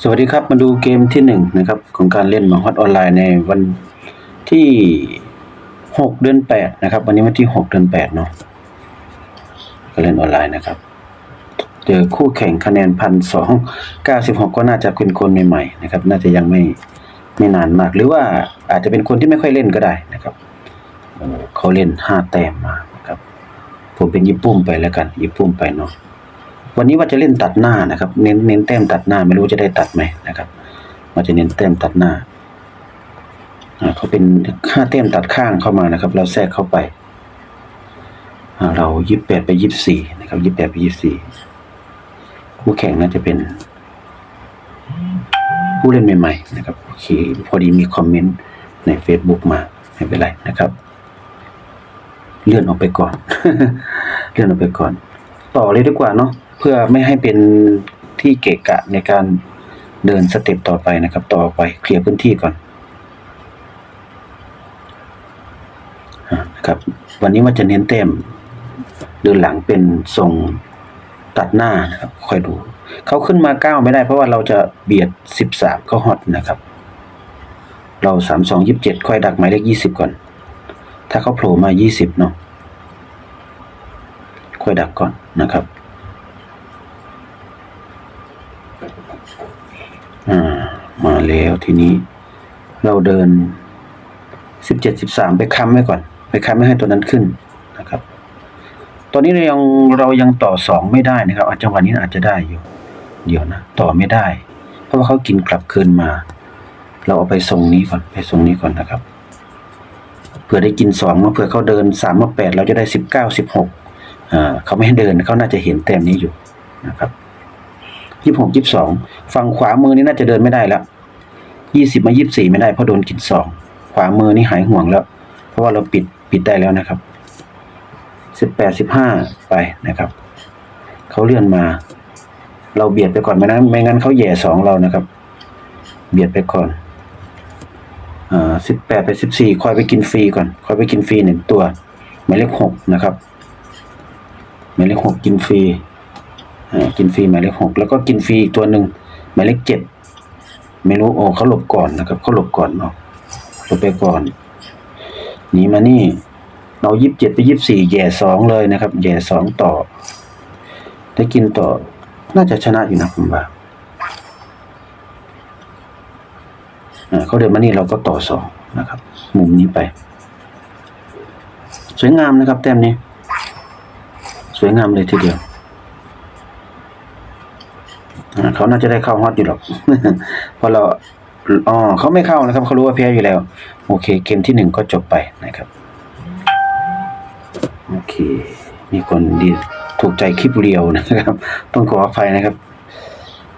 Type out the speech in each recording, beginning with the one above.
สวัสดีครับมาดูเกมที่หนึ่งนะครับของการเล่นหมาฮอตออนไลน์ในวันที่หกเดือนแปดนะครับวันนี้วันที่หกเดือนแปดเนาะก็เล่นออนไลน์นะครับเจอคู่แข่งคะแนนพันสองเก้าสิบหกก็น่าจะเป็นคนใหม่ๆนะครับ น่าจะยังไม่ไม่นานมาก หรือว่าอาจจะเป็นคนที่ไม่ค่อยเล่นก็ได้นะครับเขาเล่นห้าแต้มมาครับ ผมเป็นญี่ปุ่มไปแล้วกันญี่ปุ่มไปเนาะ วันนี้ว่าจะเล่นตัดหน้านะครับ เน้นเน้นแต้มตัดหน้าไม่รู้จะได้ตัดไหมนะครับว่าจะเน้นแต้มตัดหน้าอ่าเขาเป็นค่าแต้มตัดข้างเข้ามานะครับ เราแทรกเข้าไปอ่าเรายี่สิบแปดไปยี่สิบสี่นะครับยี่สิบแปดไปยี่สิบสี่คู่แข่งน่าจะเป็น ผู้เล่นใหม่ๆนะครับโอเคพอดีมีคอมเมนต์ใน Facebook มาไม่เป็นไรนะครับ เลื่อนออกไปก่อน เลื่อนออกไปก่อน ต่อเลยดีกว่าเนาะ เพื่อไม่ให้เป็นที่เกะกะในการเดินสเต็ปต่อไปนะครับ ต่อไปเคลียร์พื้นที่ก่อนนะครับ วันนี้ว่าจะเน้นเต็มเดินหลังเป็นทรงตัดหน้านะครับคอยดูเขาขึ้นมาเก้าไม่ได้เพราะว่าเราจะเบียดสิบสามเขาฮอตนะครับ เราสามสองยี่สิบเจ็ดค่อยดักหมายเลขยี่สิบก่อน ถ้าเขาโผล่มายี่สิบเนาะค่อยดักก่อนนะครับ อ่า มาแล้วทีนี้ เราเดินสิบเจ็ดสิบสามไปค้ำไว้ก่อน ไปค้ำไม่ให้ตัวนั้นขึ้นนะครับ ตอนนี้เรายังเรายังต่อสองไม่ได้นะครับอาจจังหวะนี้อาจจะได้อยู่ เดี๋ยวนะ ต่อไม่ได้ เพราะว่าเขากินกลับคืนมา เราเอาไปทรงนี้ก่อนไปทรงนี้ก่อนนะครับเผื่อได้กินสองมาเผื่อเขาเดินสามมาแปดเราจะได้สิบเก้าสิบหกอ่าเขาไม่ให้เดินเขาน่าจะเห็นแต้มนี้อยู่นะครับ ยี่สิบหกยี่สิบสองฝั่งขวามือนี่น่าจะเดินไม่ได้แล้วยี่สิบมายี่สิบสี่ไม่ได้เพราะโดนกินสองขวามือนี่หายห่วงแล้ว เพราะว่าเราปิดปิดได้แล้วนะครับสิบแปดสิบห้าไปนะครับเขาเลื่อนมา เราเบียดไปก่อนไม่นั้นไม่งั้นเขาแย่สองเรานะครับ เบียดไปก่อนอ่าสิบแปดไปสิบสี่คอยไปกินฟรีก่อนคอยไปกินฟรีหนึ่งตัวหมายเลขหกนะครับหมายเลขหกกินฟรี กินฟรีหมายเลขหกแล้วก็กินฟรีอีกตัวหนึ่งหมายเลขเจ็ดไม่รู้โอ้เขาหลบก่อนนะครับเขาหลบก่อนเนาะหลบไปก่อนหนีมานี่เรายิบเจ็ดไปยิบสี่แย่สองเลยนะครับ แย่สองต่อ ได้กินต่อ น่าจะชนะอยู่นะผมว่าเขาเดินมานี่เราก็ต่อสองนะครับ มุมนี้ไป สวยงามนะครับ แต้มนี้ สวยงามเลยทีเดียว เขาน่าจะได้เข้าฮอตอยู่หรอกเพราะเราอ๋อเขาไม่เข้านะครับเขารู้ว่าแพ้อยู่แล้ว โอเค เกมที่หนึ่งก็จบไปนะครับ โอเค มีคนดีถูกใจคลิปเรียวนะครับ ต้องขออภัยนะครับ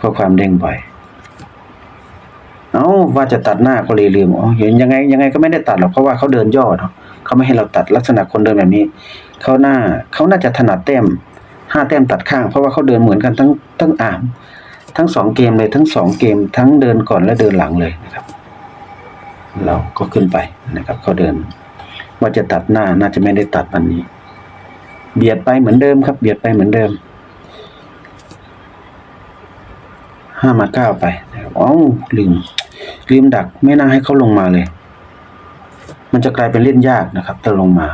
ข้อความเด้งบ่อยเอาว่าจะตัดหน้าก็เลยลืมอ๋อเห็นยังไงยังไงก็ไม่ได้ตัดหรอกเพราะว่าเขาเดินย่อเนาะเขาไม่ให้เราตัดลักษณะคนเดินแบบนี้เขาหน้าเขาน่าจะถนัดแต้มห้าแต้มตัดข้าง เพราะว่าเขาเดินเหมือนกันทั้งทั้งอ่าม ทั้งสองเกมเลยทั้งสองเกมทั้งเดินก่อนและเดินหลังเลยนะครับ เราก็ขึ้นไปนะครับเขาเดิน ว่าจะตัดหน้าน่าจะไม่ได้ตัดวันนี้ เบียดไปเหมือนเดิมครับ เบียดไปเหมือนเดิมห้ามาเก้าไปนะครับอ๋อลืมลืมดักไม่น่าให้เขาลงมาเลย มันจะกลายเป็นเล่นยากนะครับถ้าลงมา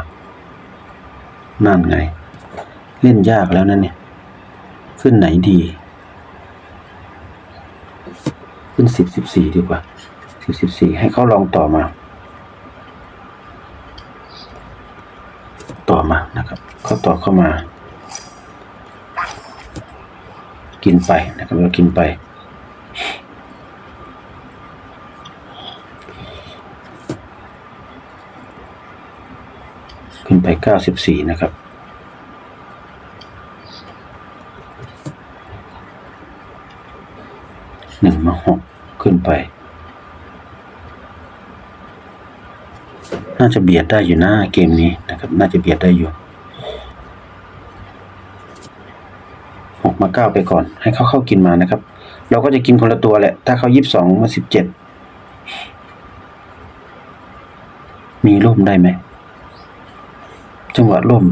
นั่นไง เล่นยากแล้วนั่นเนี่ย ขึ้นไหนดี ขึ้นสิบสิบสี่ดีกว่าสิบสิบสี่ให้เขาลองต่อมา ต่อมานะครับเขาต่อเข้ามา กินไปนะครับเรากินไปขึ้นไปเก้าสิบสี่นะครับ หนึ่งมาหกขึ้นไป น่าจะเบียดได้อยู่นะเกมนี้นะครับ น่าจะเบียดได้อยู่หกมาเก้าไปก่อน ให้เขาเข้ากินมานะครับ เราก็จะกินคนละตัวแหละ ถ้าเขายี่สิบสองมาสิบเจ็ดมีร่มได้ไหม จังหวะร่ม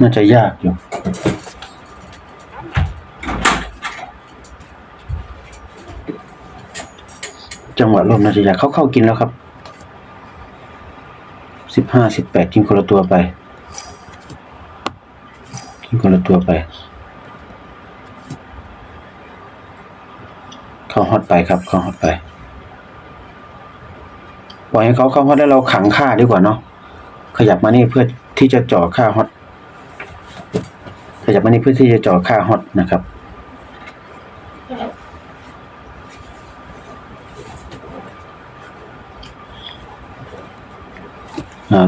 น่าจะยากอยู่ จังหวะลมนาจะอยากเขาเข้ากินแล้วครับสิบห้าสิบแปดกินคนละตัวไป กินคนละตัวไป เข้าฮอตไปครับ เข้าฮอตไปปล่อยให้เขาเข้าฮอตแล้วเราขังค่าดีกว่าเนาะขยับมานี่เพื่อที่จะจ่อค่าฮอตขยับมานี่เพื่อที่จะจ่อค่าฮอตนะครับ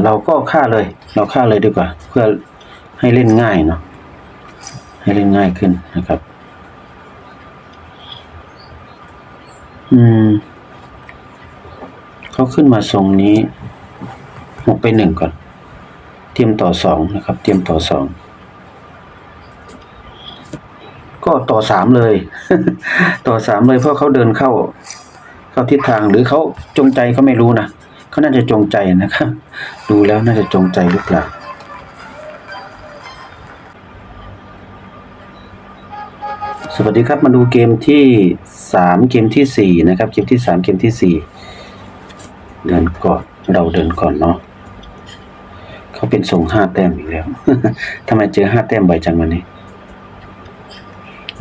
เราก็ฆ่าเลย เราฆ่าเลยดีกว่า เพื่อให้เล่นง่ายเนาะให้เล่นง่ายขึ้นนะครับ อืมเขาขึ้นมาทรงนี้หกไปหนึ่งก่อน เตรียมต่อสองนะครับ เตรียมต่อสองก็ต่อสามเลย ต่อสามเลยเพราะเขาเดินเข้า เข้าทิศทางหรือเขาจงใจก็ไม่รู้นะ เขาน่าจะจงใจนะครับ ดูแล้วน่าจะจงใจหรือเปล่าสวัสดีครับมาดูเกมที่สามเกมที่สี่นะครับเกมที่สามเกมที่สี่เดินก่อนเราเดินก่อนเนาะเขาเป็นทรงห้าแต้มอีกแล้วทำไมเจอห้าแต้มบ่อยจังวันนี้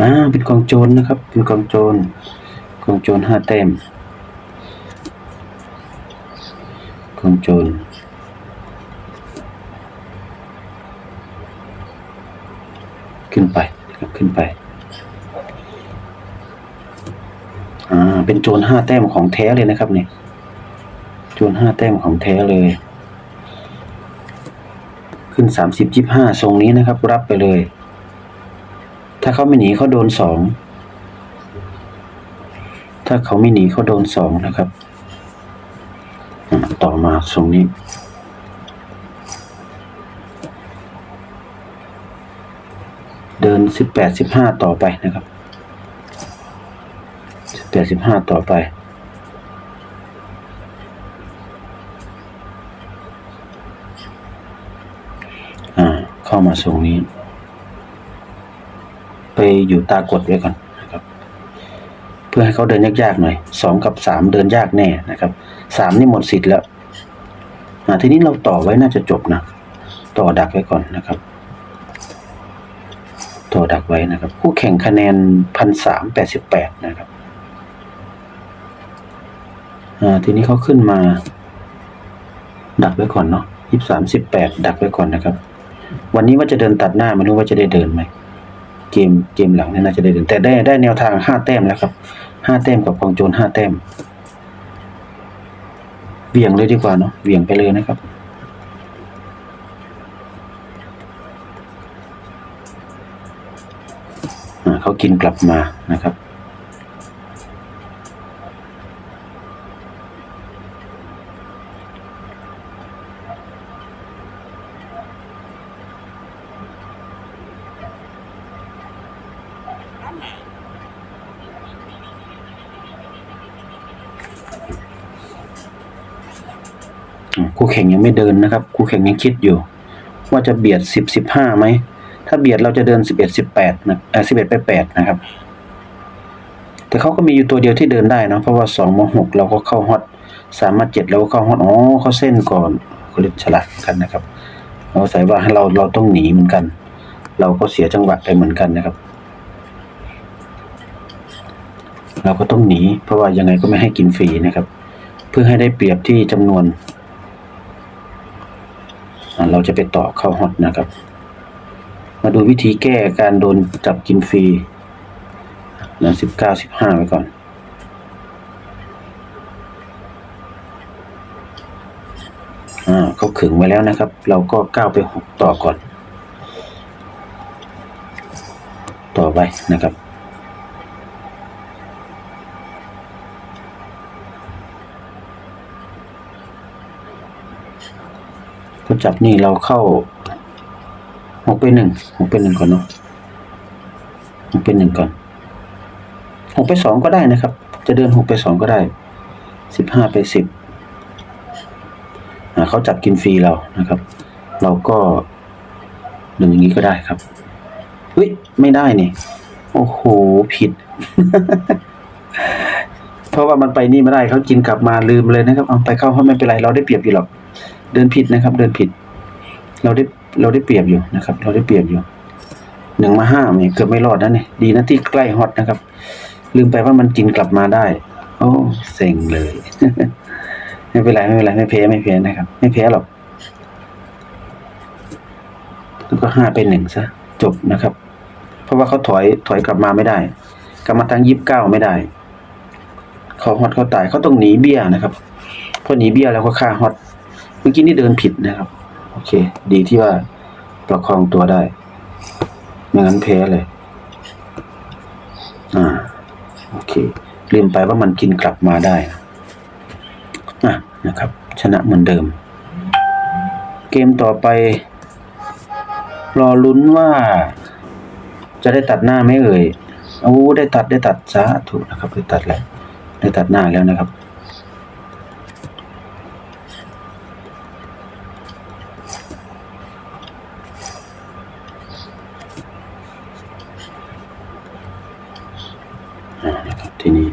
อ่าเป็นกองโจรนะครับ เป็นกองโจรกองโจรห้าแต้ม กองโจรขึ้นไปนะครับขึ้นไป อ่า เป็นโจรห้าแต้มของแท้เลยนะครับเนี่ยโจรห้าแต้มของแท้เลย ขึ้นสามสิบยี่ห้าทรงนี้นะครับ รับไปเลย ถ้าเขาไม่หนีเขาโดนสอง ถ้าเขาไม่หนีเขาโดนสองนะครับ ต่อมาทรงนี้ เดินสิบแปดสิบห้าต่อไปนะครับสิบแปดสิบห้าต่อไปอ่าเข้ามาทรงนี้ ไปอยู่ตากดไว้ก่อน เพื่อให้เขาเดินยากๆหน่อยสองกับสามเดินยากแน่นะครับสามนี่หมดสิทธิ์แล้วอ่าทีนี้เราต่อไว้น่าจะจบนะต่อดักไว้ก่อนนะครับ ต่อดักไว้นะครับ คู่แข่งคะแนนพันสามแปดสิบแปดนะครับอ่าทีนี้เขาขึ้นมา ดักไว้ก่อนเนาะยี่สามสิบแปดดักไว้ก่อนนะครับ วันนี้ว่าจะเดินตัดหน้าไม่รู้ว่าจะได้เดินไหม เกมเกมหลังเนี่ยน่าจะได้ถึงแต่ได้ได้แนวทางห้าแต้มแล้วครับห้าแต้มกับกองโจรห้าแต้มเวี่ยงเลยดีกว่าเนาะเวี่ยงไปเลยนะครับเขากินกลับมานะครับ คู่แข่งยังไม่เดินนะครับ คู่แข่งยังคิดอยู่ ว่าจะเบียดสิบสิบห้าไหม ถ้าเบียดเราจะเดินสิบเอ็ดสิบแปดนะเออสิบเอ็ดไปแปดนะครับ แต่เขาก็มีอยู่ตัวเดียวที่เดินได้นะเพราะว่าสองมหกเราก็เข้าฮอตสามมาเจ็ดเราก็เข้าฮอตอ๋อเขาเส้นก่อนเขาเล่นฉลาดเหมือนกันนะครับเราใส่ว่าให้เราเราต้องหนีเหมือนกัน เราก็เสียจังหวะไปเหมือนกันนะครับ เราก็ต้องหนี เพราะว่ายังไงก็ไม่ให้กินฟรีนะครับ เพื่อให้ได้เปรียบที่จำนวน เราจะไปต่อเข้าฮอตนะครับ มาดูวิธีแก้การโดนจับกินฟรีนะสิบเก้าสิบห้าไว้ก่อนอ่าเขาขึงไว้แล้วนะครับ เราก็ก้าวไปหกต่อก่อน ต่อไปนะครับ ก็จับนี่เราเข้าหกไปหนึ่งหกไปหนึ่งก่อนเนาะหกไปหนึ่งก่อนหกไปสองก็ได้นะครับ จะเดินหกไปสองก็ได้สิบห้าไปสิบอ่าเขาจับกินฟรีเรานะครับ เราก็หนึ่งอย่างนี้ก็ได้ครับเฮ้ยไม่ได้นี่โอ้โหผิด เพราะว่ามันไปนี่ไม่ได้เขากินกลับมาลืมเลยนะครับ เอาไปเข้าเขาไม่เป็นไรเราได้เปรียบอยู่หรอก เดินผิดนะครับ เดินผิด เราได้เราได้เปรียบอยู่นะครับ เราได้เปรียบอยู่หนึ่งมาห้าเนี่ยเกือบไม่รอดนะเนี่ยดีนะที่ใกล้ฮอตนะครับ ลืมไปว่ามันกินกลับมาได้ โอ้เซ็งเลย ไม่เป็นไรไม่เป็นไรไม่แพ้ไม่แพ้นะครับ ไม่แพ้หรอกแล้วก็ห้าเป็นหนึ่งซะจบนะครับ เพราะว่าเขาถอยถอยกลับมาไม่ได้ กลับมาทางยี่สิบเก้าไม่ได้เขาฮอตเขาตายเขาต้องหนีเบี้ยนะครับพอหนีเบี้ยแล้วก็ฆ่าฮอต เมื่อกี้นี่เดินผิดนะครับ โอเค ดีที่ว่าประคองตัวได้ ไม่งั้นแพ้เลย อ่า โอเค ลืมไปว่ามันกินกลับมาได้นะอะนะครับ ชนะเหมือนเดิม เกมต่อไป รอลุ้นว่า จะได้ตัดหน้าไหมเอ่ยโอ้ได้ตัดได้ตัดสาถูกนะครับ ได้ตัดแล้วได้ตัดหน้าแล้วนะครับ นะครับ ทีนี้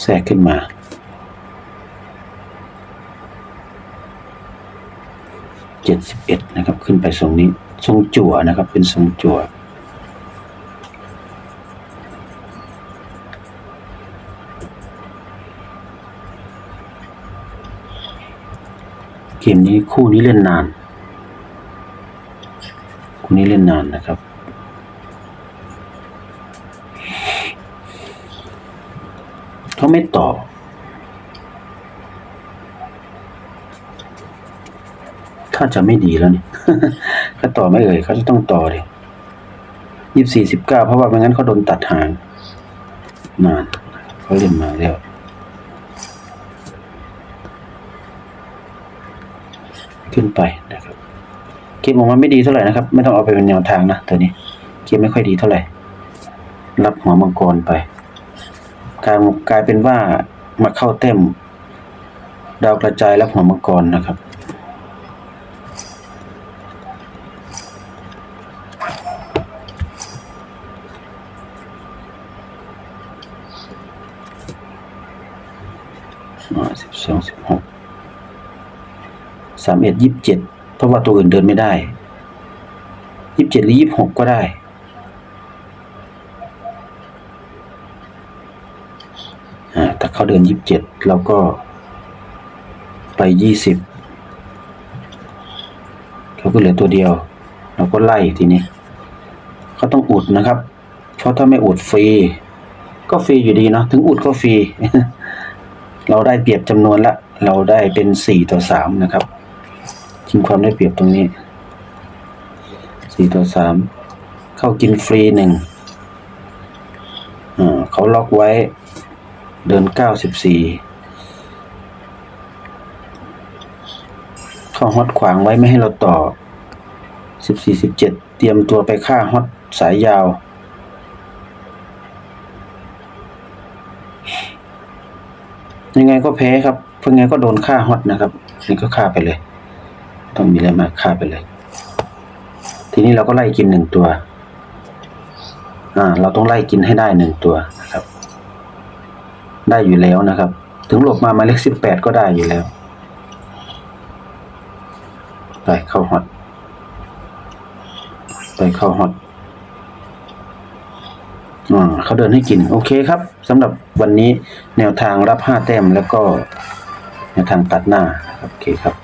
แทรกขึ้นมาเจ็ดสิบเอ็ดนะครับ ขึ้นไปทรงนี้ ทรงจั่วนะครับ เป็นทรงจั่ว เกมนี้คู่นี้เล่นนาน คู่นี้เล่นนานนะครับ เขาไม่ต่อ ถ้าจะไม่ดีแล้วนี่เขาต่อไม่เอ่ยเขาจะต้องต่อเลยยี่สี่สิบเก้าเพราะว่าไม่งั้นเขาโดนตัดหางนานเขาเล่นมาแล้ว ขึ้นไปนะครับเกมออกมาไม่ดีเท่าไหร่นะครับ ไม่ต้องเอาไปเป็นแนวทางนะตัวนี้เกมไม่ค่อยดีเท่าไหร่ รับหัวมังกรไปกลายกลายเป็นว่ามาเข้าเต็มดาวกระจายรับหัวมังกรนะครับสองสิบหกสาม เอ็ดยี่สิบเจ็ดเพราะว่าตัวอื่นเดินไม่ได้ยี่สิบเจ็ดหรือยี่สิบหกก็ได้ ถ้าเขาเดินยี่สิบเจ็ดเราก็ไปยี่สิบเขาก็เหลือตัวเดียว เราก็ไล่ทีนี้เขาต้องอุดนะครับ เพราะถ้าไม่อุดฟรีก็ฟรีอยู่ดีเนาะถึงอุดก็ฟรีเราได้เปรียบจำนวนละ เราได้เป็นสี่ต่อสามนะครับ ทิ้งความได้เปรียบตรงนี้สี่ต่อสามเข้ากินฟรีหนึ่งเขาล็อกไว้เดินเก้าสิบสี่เข้าฮอตขวางไว้ไม่ให้เราต่อสิบสี่สิบเจ็ดเตรียมตัวไปฆ่าฮอตสายยาวยังไงก็แพ้ครับเพื่อไงก็โดนฆ่าฮอตนะครับนี่ก็ฆ่าไปเลย ต้องมีอะไรมากฆ่าไปเลย ทีนี้เราก็ไล่กินหนึ่งตัว อ่า เราต้องไล่กินให้ได้หนึ่งตัวนะครับ ได้อยู่แล้วนะครับ ถึงหลบมาหมายเลขสิบแปดก็ได้อยู่แล้วไปเข้าฮอตไปเข้าฮอตอ่าเขาเดินให้กิน โอเคครับสำหรับวันนี้แนวทางรับห้าแต้มแล้วก็แนวทางตัดหน้านะครับโอเคครับ